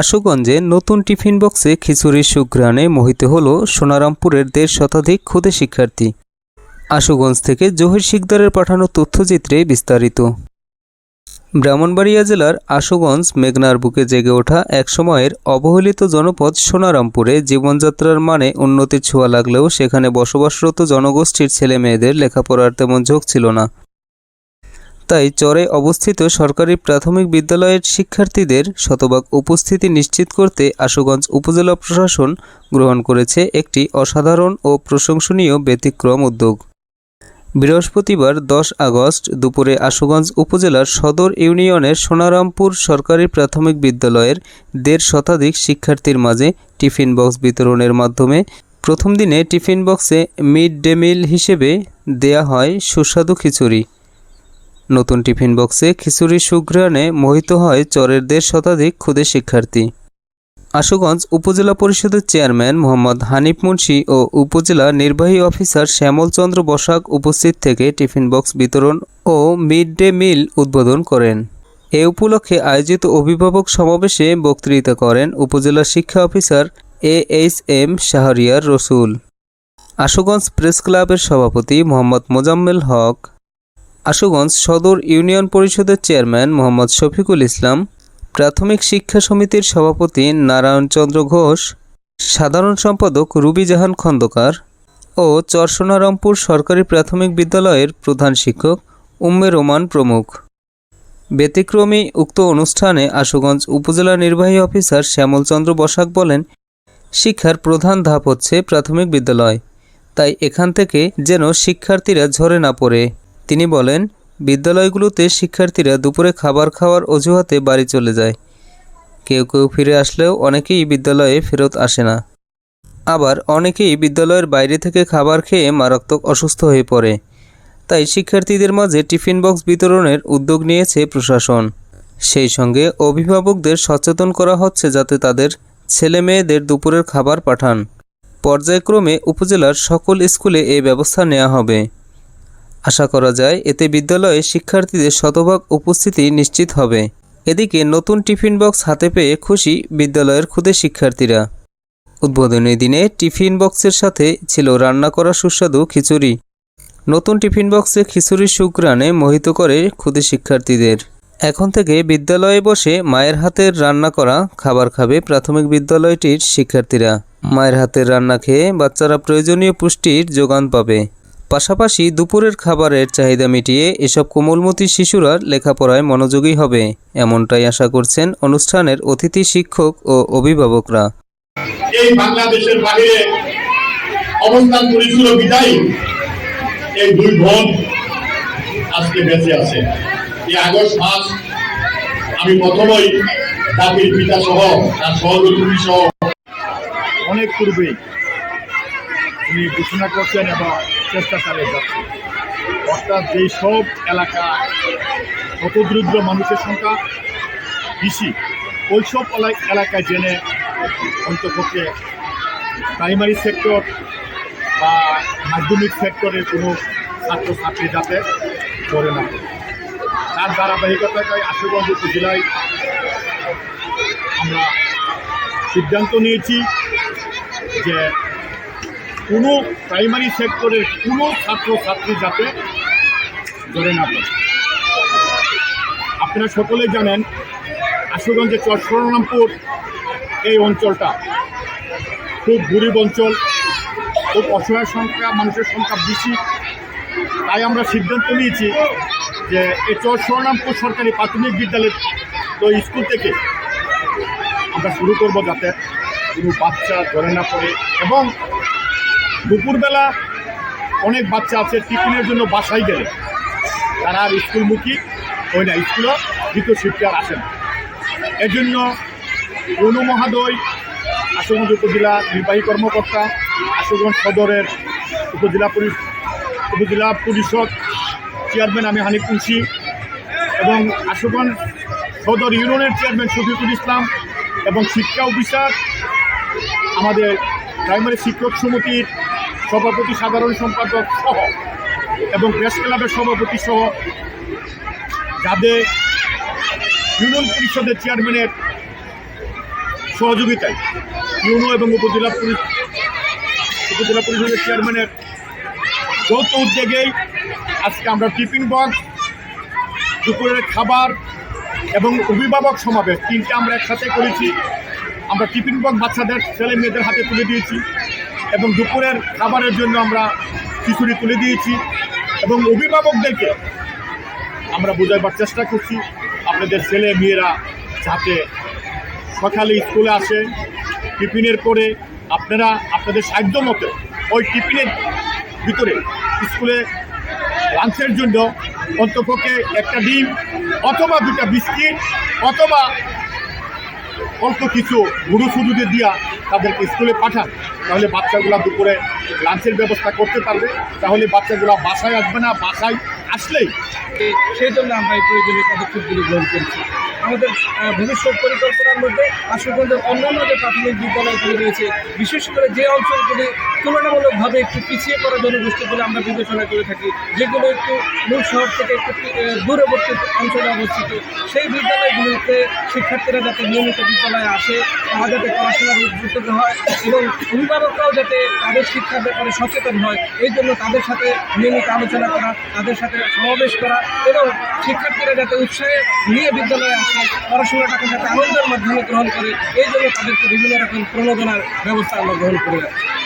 আশুগঞ্জে নতুন টিফিন বক্সে খিচুড়ির সুঘ্রাণে মোহিত হল সোনারামপুরের দেড় শতাধিক ক্ষুদে শিক্ষার্থী। আশুগঞ্জ থেকে জহির শিকদারের পাঠানো তথ্যচিত্রে বিস্তারিত। ব্রাহ্মণবাড়িয়া জেলার আশুগঞ্জ মেঘনার বুকে জেগে ওঠা এক সময়ের অবহেলিত জনপদ সোনারামপুরে জীবনযাত্রার মানে উন্নতির ছোঁয়া লাগলেও সেখানে বসবাসরত জনগোষ্ঠীর ছেলে মেয়েদের লেখাপড়ার তেমন ঝোঁক ছিল না। তাই চরে অবস্থিত সরকারি প্রাথমিক বিদ্যালয়ের শিক্ষার্থীদের শতভাগ উপস্থিতি নিশ্চিত করতে আশুগঞ্জ উপজেলা প্রশাসন গ্রহণ করেছে একটি অসাধারণ ও প্রশংসনীয় ব্যতিক্রম উদ্যোগ। বৃহস্পতিবার দশ আগস্ট দুপুরে আশুগঞ্জ উপজেলার সদর ইউনিয়নের সোনারামপুর সরকারি প্রাথমিক বিদ্যালয়ের দেড় শতাধিক শিক্ষার্থীর মাঝে টিফিন বক্স বিতরণের মাধ্যমে প্রথম দিনে টিফিন বক্সে মিড ডে মিল হিসেবে দেয়া হয় সুস্বাদু খিচুড়ি। নতুন টিফিন বক্সে খিচুড়ির সুঘ্রাণে মোহিত হয় চরের দেড় শতাধিক ক্ষুদে শিক্ষার্থী। আশুগঞ্জ উপজেলা পরিষদের চেয়ারম্যান মোহাম্মদ হানিফ মুন্সি ও উপজেলা নির্বাহী অফিসার শ্যামল চন্দ্র বসাক উপস্থিত থেকে টিফিন বক্স বিতরণ ও মিড ডে মিল উদ্বোধন করেন। এ উপলক্ষে আয়োজিত অভিভাবক সমাবেশে বক্তৃতা করেন উপজেলা শিক্ষা officer A H M Shahriar Rasul. Ashuganj press ক্লাবের সভাপতি মোহাম্মদ মোজাম্মেল হক। আশুগঞ্জ সদর ইউনিয়ন পরিষদের চেয়ারম্যান মোহাম্মদ শফিকুল ইসলাম, প্রাথমিক শিক্ষা সমিতির সভাপতি নারায়ণচন্দ্র ঘোষ, সাধারণ সম্পাদক রুবি জাহান খন্দকার ও চরসোনারামপুর সরকারি প্রাথমিক বিদ্যালয়ের প্রধান শিক্ষক উম্মে রোমান প্রমুখ। ব্যতিক্রমী উক্ত অনুষ্ঠানে আশুগঞ্জ উপজেলা নির্বাহী অফিসার শ্যামলচন্দ্র বসাক বলেন, শিক্ষার প্রধান ধাপ হচ্ছে প্রাথমিক বিদ্যালয়, তাই এখান থেকে যেন শিক্ষার্থীরা ঝরে না পড়ে। তিনি বলেন, বিদ্যালয়গুলোতে শিক্ষার্থীরা দুপুরে খাবার খাওয়ার অজুহাতে বাড়ি চলে যায়। কেউ কেউ ফিরে আসলেও অনেকেই বিদ্যালয়ে ফেরত আসে না। আবার অনেকেই বিদ্যালয়ের বাইরে থেকে খাবার খেয়ে মারাত্মক অসুস্থ হয়ে পড়ে। তাই শিক্ষার্থীদের মাঝে টিফিন বক্স বিতরণের উদ্যোগ নিয়েছে প্রশাসন। সেই সঙ্গে অভিভাবকদের সচেতন করা হচ্ছে যাতে তাদের ছেলে মেয়েদের দুপুরের খাবার পাঠান। পর্যায়ক্রমে উপজেলার সকল স্কুলে এই ব্যবস্থা নেওয়া হবে। আশা করা যায় এতে বিদ্যালয়ে শিক্ষার্থীদের শতভাগ উপস্থিতি নিশ্চিত হবে। এদিকে নতুন টিফিন বক্স হাতে পেয়ে খুশি বিদ্যালয়ের ক্ষুদে শিক্ষার্থীরা। উদ্বোধনী দিনে টিফিন বক্সের সাথে ছিল রান্না করা সুস্বাদু খিচুড়ি। নতুন টিফিন বক্সে খিচুড়ির সুগ্রানে মোহিত করে ক্ষুদে শিক্ষার্থীদের। এখন থেকে বিদ্যালয়ে বসে মায়ের হাতের রান্না করা খাবার খাবে প্রাথমিক বিদ্যালয়টির শিক্ষার্থীরা। মায়ের হাতের রান্না খেয়ে বাচ্চারা প্রয়োজনীয় পুষ্টির যোগান পাবে। পাশাপাশি দুপুরের খাবারের চাহিদা মিটিয়ে এসব কোমলমতি শিশুরা লেখাপড়ায় মনোযোগী হবে, এমনটাই আশা করছেন অনুষ্ঠানের অতিথি শিক্ষক ও অভিভাবকরা। এই বাংলাদেশের অবস্থান করেছিল বিদায় এই দুই আজকে বেঁচে আছে। এই আগস্ট মাস আমি জাতির পিতা সহ তার সহযোগী সহ অনেক পূর্বেই উনি ঘোষণা করছেন এবং চেষ্টা চালিয়ে যাচ্ছে। অর্থাৎ যেই সব এলাকা শতদ্রুদ্র মানুষের সংখ্যা বেশি, ওই সব এলাকায় জেনে অন্তপক্ষে প্রাইমারি সেক্টর বা মাধ্যমিক সেক্টরের কোনো ছাত্রছাত্রী যাতে করে না। তার ধারাবাহিকতায় আশুগঞ্জ উপজেলায় আমরা সিদ্ধান্ত নিয়েছি যে কোনো প্রাইমারি সেক্টরের কোনো ছাত্রছাত্রী যাতে ধরে না পড়ে। আপনারা সকলে জানেন আশুগঞ্জের চরসরনামপুর এই অঞ্চলটা খুব গরিব অঞ্চল, খুব অসহায় সংখ্যা, মানুষের সংখ্যা বেশি। তাই আমরা সিদ্ধান্ত নিয়েছি যে এই চরসরনামপুর সরকারি প্রাথমিক বিদ্যালয় তো স্কুল থেকে আমরা শুরু করব যাতে কোনো বাচ্চা ধরে না পড়ে এবং দুপুরবেলা অনেক বাচ্চা আছে, টিফিনের জন্য বাসায় গেলে। তারা আর স্কুলমুখী হয় না স্কুলও দ্বিতীয় শিফটে আর আসে না। এর জন্য অনু মহাদয়, আশুগঞ্জ উপজেলা নির্বাহী কর্মকর্তা, আশুগঞ্জ সদরের উপজেলা পরি উপজেলা পরিষদ চেয়ারম্যান আমি হানিফ মুন্সি এবং আশুগঞ্জ সদর ইউনিয়নের চেয়ারম্যান শফিকুল ইসলাম এবং শিক্ষা অফিসার, আমাদের প্রাইমারি শিক্ষক সমিতির সভাপতি, সাধারণ সম্পাদক সহ এবং প্রেস ক্লাবের সভাপতি সহ যাদের ইউনিয়ন পরিষদের চেয়ারম্যানের সহযোগিতায় ইউনো এবং উপজেলা উপজেলা পরিষদের চেয়ারম্যানের যৌথ উদ্যোগেই আজকে আমরা টিফিন বক্স, দুপুরের খাবার এবং অভিভাবক সমাবেশ তিনটা আমরা একসাথে করেছি। আমরা টিফিন বক্স বাচ্চাদের ছেলে মেয়েদের হাতে তুলে দিয়েছি। এবং দুপুরের খাবারের জন্য আমরা খিচুড়ি তুলে দিয়েছি। এবং অভিভাবকদেরকে আমরা বোঝাইবার চেষ্টা করছি, আপনাদের ছেলে মেয়েরা যাতে সকালে স্কুলে আসে, টিফিনের পরে আপনারা আপনাদের সাধ্য মতো ওই টিফিনের ভিতরে স্কুলে লাঞ্চের জন্য অন্তপক্ষে একটা ডিম অথবা দুটা বিস্কিট অথবা অল্প কিছু গুরু সুযোগে দিয়া তাদেরকে স্কুলে পাঠান। তাহলে বাচ্চাগুলা দুপুরে লাঞ্চের ব্যবস্থা করতে পারবে। তাহলে বাচ্চাগুলা বাসায় আসবে না, বাসায় আসলেই। সেই জন্য আমরা এই প্রয়োজনীয় পদক্ষেপগুলো গ্রহণ করছি। আমাদের ভবিষ্যৎ পরিকল্পনার মধ্যে আশুগঞ্জের অন্যান্য যে প্রাথমিক বিদ্যালয়গুলি রয়েছে, বিশেষ করে যে অঞ্চলগুলি তুলনামূলকভাবে একটু পিছিয়ে পড়া জনগোষ্ঠীগুলো আমরা বিবেচনা করে থাকি, যেগুলো একটু মূল শহর থেকে একটু দূরবর্তী অঞ্চলে অবস্থিত, সেই বিদ্যালয়গুলিতে শিক্ষার্থীরা যাতে নিয়মিত বিদ্যালয়ে আসে, তারা যাতে পড়াশোনার উদ্বুদ্ধ হয় এবং অভিভাবকরাও যাতে তাদের শিক্ষার ব্যাপারে সচেতন হয়, এই জন্য তাদের সাথে নিয়মিত আলোচনা করা, তাদের সাথে সমাবেশ করা এবং শিক্ষার্থীরা যাতে উৎসাহে নিয়ে বিদ্যালয়ে আসে পড়াশোনাটাকে যাতে আনন্দের মাধ্যমে গ্রহণ করে, এই জন্য তাদেরকে বিভিন্ন রকম প্রণোদনার ব্যবস্থা আমরা গ্রহণ করে।